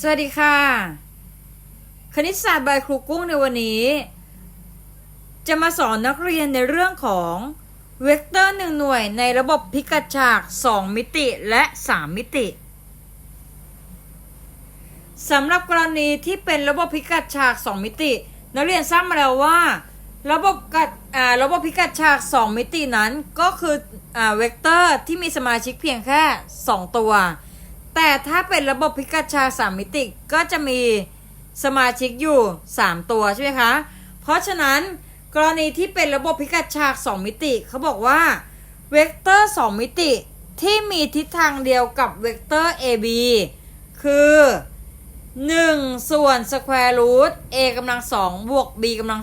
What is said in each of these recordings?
สวัสดีค่ะ คณิตศาสตร์ใบครูกุ้งในวันนี้ จะมาสอนนักเรียนในเรื่องของเวกเตอร์หนึ่งหน่วยในระบบพิกัดฉาก 2 มิติและ 3 มิติสำหรับกรณีที่เป็นระบบพิกัดฉาก 2 มิติ นักเรียนทราบมาแล้วว่า ระบบกัดระบบพิกัดฉาก 2 มิตินั้นก็คืออเวกเตอร์ที่มีสมาชิกเพียงแค่ 2 ตัว แต่ถ้าเป็นระบบพิกัดฉากสามมิติก็จะมีสมาชิกอยู่ 3 ตัวใช่ไหมคะ เพราะฉะนั้นกรณีที่เป็นระบบพิกัดฉาก 2 มิติเขาบอกว่าเวกเตอร์ 2 มิติที่มีทิศทางเดียวกับเวกเตอร์ AB คือ 1 ส่วนสแควร์รูท a กำลัง2บวก b กำลัง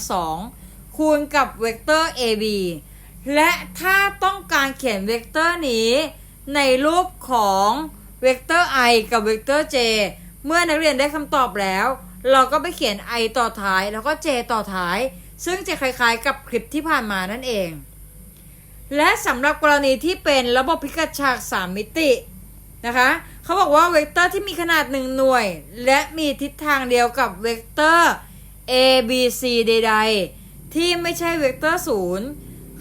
2คูณกับเวกเตอร์ ab และถ้าต้องการเขียนเวกเตอร์นี้ในรูปของ เวกเตอร์ i กับเวกเตอร์ j เมื่อนักเรียนได้คำตอบแล้ว เราก็ไปเขียน i ต่อท้ายแล้วก็ j ต่อท้าย ซึ่งจะคล้ายๆกับคลิปที่ผ่านมานั่นเอง และสำหรับกรณีที่เป็นระบบพิกัดฉาก 3 มิตินะคะเขาบอกว่าเวกเตอร์ที่มีขนาด 1 หน่วย และมีทิศทางเดียวกับเวกเตอร์ a b c ใดๆ ที่ไม่ใช่เวกเตอร์ศูนย์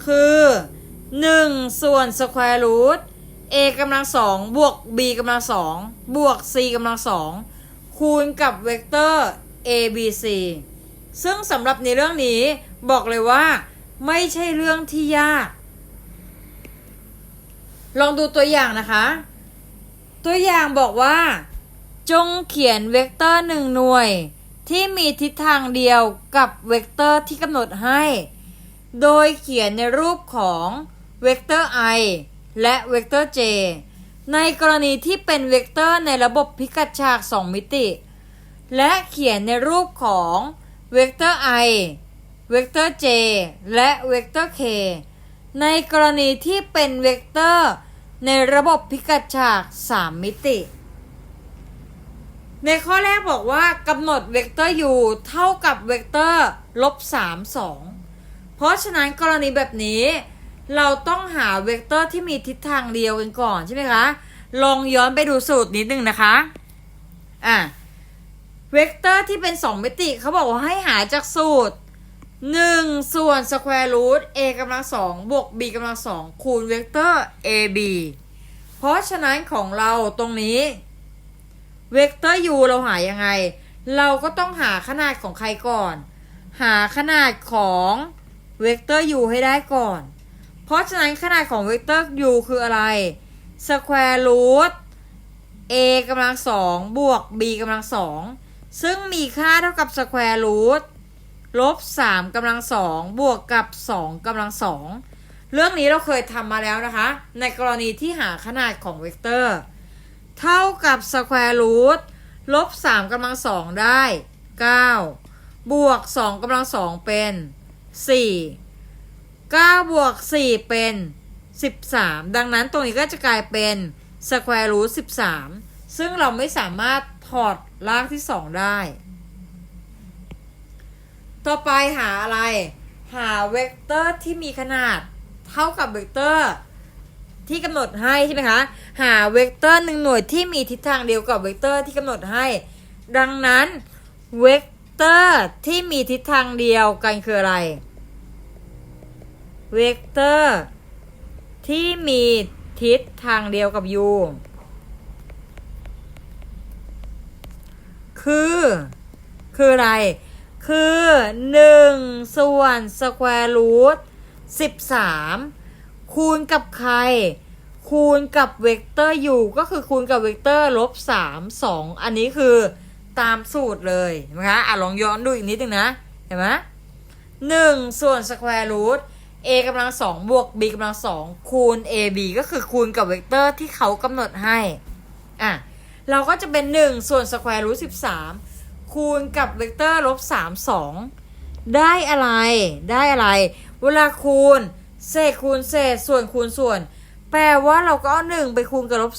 คือ 1 ส่วนสแควร์รูท a กำลังสองบวก b กำลังสองบวก c กำลังสองคูณกับเวกเตอร์ a b c ซึ่งสำหรับในเรื่องนี้บอกเลยว่า ไม่ใช่เรื่องที่ยาก ลองดูตัวอย่างนะคะ ตัวอย่างบอกว่า จงเขียนเวกเตอร์หนึ่งหน่วย ที่มีทิศทางเดียวกับเวกเตอร์ที่กำหนดให้ โดยเขียนในรูปของเวกเตอร์ i และเวกเตอร์ j ในกรณีที่เป็นเวกเตอร์ในระบบพิกัดฉาก 2 มิติ และเขียนในรูปของเวกเตอร์ i เวกเตอร์ j และเวกเตอร์ k ในกรณีที่เป็นเวกเตอร์ในระบบพิกัดฉาก 3 มิติ ในข้อแรกบอกว่ากำหนดเวกเตอร์ u เท่ากับเวกเตอร์ลบ3 2 เพราะฉะนั้นกรณีแบบนี้ เราต้องหาเวกเตอร์ที่มีทิศทางเดียวกันก่อนใช่ไหมคะ ลองย้อนไปดูสูตรนิดนึงนะคะ อะ เวกเตอร์ที่เป็น 2 มิติเขาบอกว่าให้หาจากสูตร 1 ส่วนสแควร์รูท a กำลังสองบวก b กำลังสองคูณเวกเตอร์ ab เพราะฉะนั้นของเราตรงนี้ เวกเตอร์ u เราหายังไง เราก็ต้องหาขนาดของใครก่อน หาขนาดของเวกเตอร์ u ให้ได้ก่อน ราะฉะนั้นขนาดของเวกเตอร์ u คืออะไรสแควร์รูท a กำลังสองบวก b กำลังสองซึ่งมีค่าเท่ากับสแควร์รูทลบสามกำลังสองบวกกับสองกำลังสองเรื่องนี้เราเคยทำมาแล้วนะคะ ในกรณีที่หาขนาดของเวกเตอร์ เท่ากับสแควร์รูทลบสามกำลังสองได้เก้าบวกสองกำลังสองเป็นสี่ เก้าบวกสี่เป็นสิบสามดังนั้นตรงนี้ก็จะกลายเป็นสแควร์รูทสิบสามซึ่งเราไม่สามารถถอดรากที่สองได้ ต่อไปหาอะไร หาเวกเตอร์ที่มีขนาดเท่ากับเวกเตอร์ที่กำหนดให้ใช่ไหมคะ หาเวกเตอร์หนึ่งหน่วยที่มีทิศทางเดียวกับเวกเตอร์ที่กำหนดให้ ดังนั้นเวกเตอร์ที่มีทิศทางเดียวกันคืออะไร เวกเตอร์ ที่มีทิศทางเดียวกับ u คือ คืออะไร คือ 1 ส่วนสแควร์รูท13 คูณกับใคร คูณกับเวกเตอร์ u ก็คือคูณกับเวกเตอร์ลบ3 2 อันนี้คือตามสูตรเลยนไหมคะอะลองย้อนดูอีกนิดนึงนะ เห็นไหมหนึ่งส่วนสแควร์รูท a กำลังสองบวก b กำลังสองคูณ ab ก็คือคูณกับเวกเตอร์ที่เขากำหนดให้อะเราก็จะเป็น1ส่วนสแควร์รูท13คูณกับเวกเตอร์ลบ3 2ได้อะไรได้อะไร เวลาคูณเศษคูณเศษส่วนคูณส่วน แปลว่าเราก็เอา1ไปคูณกับลบ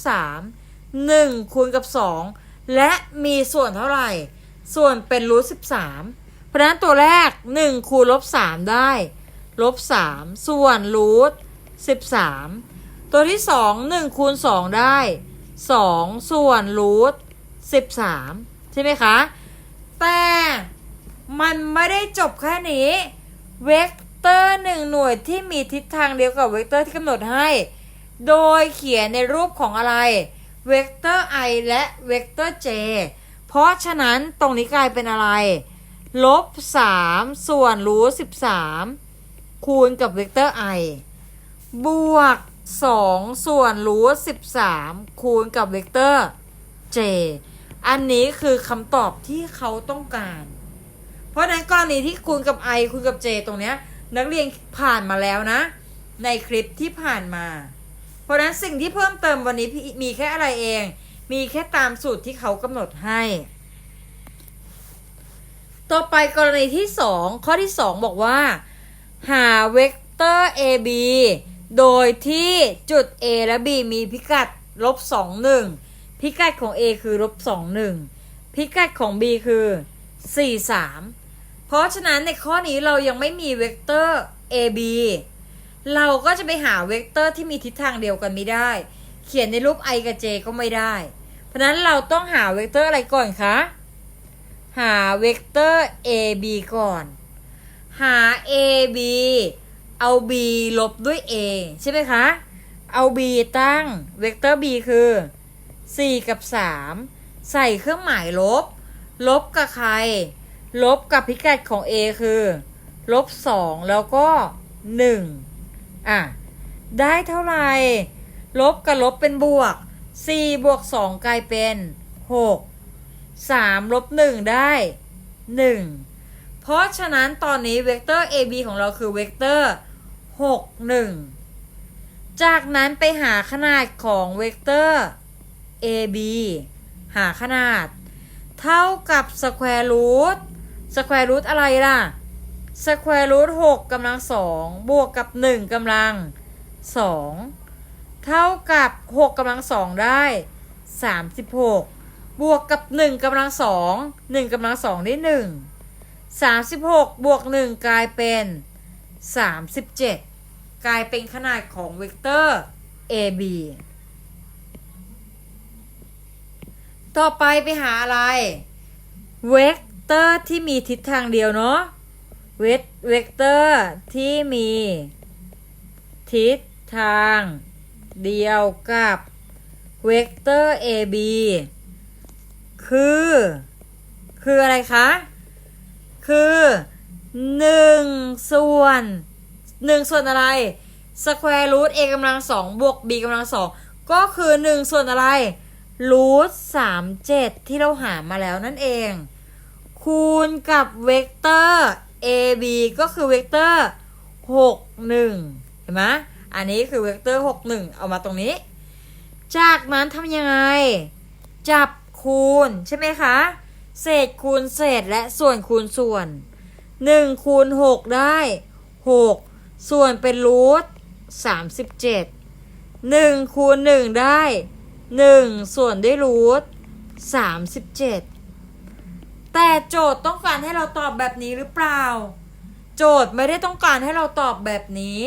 3 1คูณกับ2และมีส่วนเท่าไหร่ ส่วนเป็นรูท13เพราะฉะนั้นตัวแรก1คูณลบ3ได้ ลบ3ส่วนรูท13ตัวที่2 1คูณ2ได้2ส่วนรูท13ใช่ไหมคะ แต่มันไม่ได้จบแค่นี้ เวกเตอร์หนึ่งหน่วยที่มีทิศทางเดียวกับเวกเตอร์ที่กำหนดให้ โดยเขียนในรูปของอะไร เวกเตอร์ i และเวกเตอร์ j เพราะฉะนั้นตรงนี้กลายเป็นอะไร ลบ3ส่วนรูท13 คูณกับเวกเตอร์ i บวก 2 ส่วนรูท13 คูณกับเวกเตอร์ j อันนี้คือคำตอบที่เขาต้องการ เพราะนั้นกรณีที่คูณกับ i คูณกับ j ตรงเนี้ยนักเรียนผ่านมาแล้วนะ ในคลิปที่ผ่านมา เพราะนั้นสิ่งที่เพิ่มเติมวันนี้พี่มีแค่อะไรเอง มีแค่ตามสูตรที่เขากำหนดให้ ต่อไปกรณีที่ 2 ข้อที่ 2 บอกว่า หาเวกเตอร์ AB โดยที่จุด A และ B มีพิกัดลบ2 1พิกัดของ A คือลบ2 1พิกัดของ B คือ4 3เพราะฉะนั้นในข้อนี้เรายังไม่มีเวกเตอร์ AB เราก็จะไปหาเวกเตอร์ที่มีทิศทางเดียวกันไม่ได้ เขียนในรูป i กับ j ก็ไม่ได้ เพราะฉะนั้นเราต้องหาเวกเตอร์อะไรก่อนคะ หาเวกเตอร์ AB ก่อน หา AB เอา B ลบด้วย A ใช่ไหมคะ เอา B ตั้งเวกเตอร์ B คือ 4 กับ 3 ใส่เครื่องหมายลบ ลบกับใคร ลบกับพิกัดของ A คือ ลบ 2 แล้วก็ 1 อะ ได้เท่าไหร่ ลบกับลบเป็นบวก 4 บวก 2 กลายเป็น 6 3 ลบ 1 ได้ 1 เพราะฉะนั้นตอนนี้เวกเตอร์ AB ของเราคือเวกเตอร์6 1 จากนั้นไปหาขนาดของเวกเตอร์ AB หาขนาด เท่ากับสแควร์รูทสแควร์รูทอะไรล่ะสแควร์รูท6กำลังสองบวกกับ1กำลัง2เท่ากับ6กำลังสองได้36บวกกับ1กำลังสอง1กำลังสองได้1 36 บวก 1 กลายเป็น 37 กลายเป็นขนาดของเวกเตอร์ AB ต่อไปไปหาอะไร เวกเตอร์ที่มีทิศทางเดียวเนาะ เวกเวกเตอร์ที่มี ทิศทางเดียวกับเวกเตอร์ AB คือ คืออะไรคะ คือ1ส่วน1ส่วนอะไรสแควร์รูท a กำลังสองบวก b กำลังสองก็คือ1ส่วนอะไรรูทสามเจ็ดที่เราหามาแล้วนั่นเอง คูณกับเวกเตอร์ AB ก็คือเวกเตอร์6 1เห็นไหมอันนี้คือเวกเตอร์6 1เอามาตรงนี้ จากนั้นทำยังไง จับคูณใช่ไหมคะ เศษคูณเศษและส่วนคูณส่วน1คูณ6ได้6ส่วนเป็นรูท37 1คูณ1ได้1ส่วนด้วยรูท37แต่โจทย์ต้องการให้เราตอบแบบนี้หรือเปล่า โจทย์ไม่ได้ต้องการให้เราตอบแบบนี้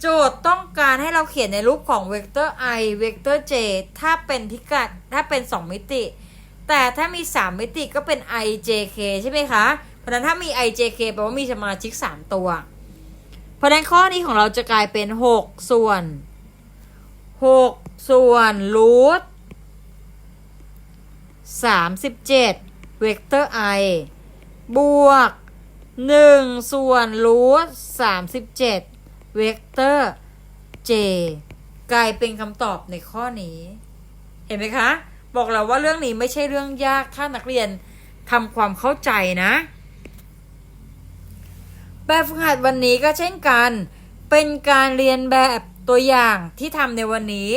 โจทย์ต้องการให้เราเขียนในรูปของเวกเตอร์ i เวกเตอร์ j ถ้าเป็นพิกัดถ้าเป็น2มิติ แต่ถ้ามี 3 มิติก็เป็น i j k ใช่ไหมคะ เพราะนั้นถ้ามี i j k แปลว่ามีสมาชิก 3 ตัว เพราะฉะนั้นข้อนี้ของเราจะกลายเป็น 6 ส่วน 6 ส่วนรูท37เวกเตอร์ i บวก1ส่วนรูท37เวกเตอร์ j กลายเป็นคำตอบในข้อนี้ เห็นไหมคะ บอกเราว่าเรื่องนี้ไม่ใช่เรื่องยากถ้านักเรียนทำความเข้าใจนะ แบบฝึกหัดวันนี้ก็เช่นกัน เป็นการเรียนแบบตัวอย่างที่ทำในวันนี้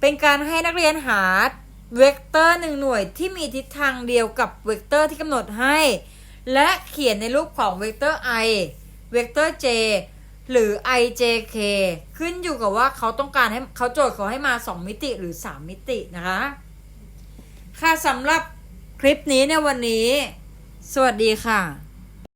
เป็นการให้นักเรียนหาเวกเตอร์หนึ่งหน่วยที่มีทิศทางเดียวกับเวกเตอร์ที่กำหนดให้ และเขียนในรูปของเวกเตอร์ i เวกเตอร์ j หรือ ijk ขึ้นอยู่กับว่าเขาต้องการให้เขาโจทย์เขาให้มา 2 มิติหรือ 3 มิตินะคะ ค่ะสำหรับคลิปนี้ในวันนี้ สวัสดีค่ะ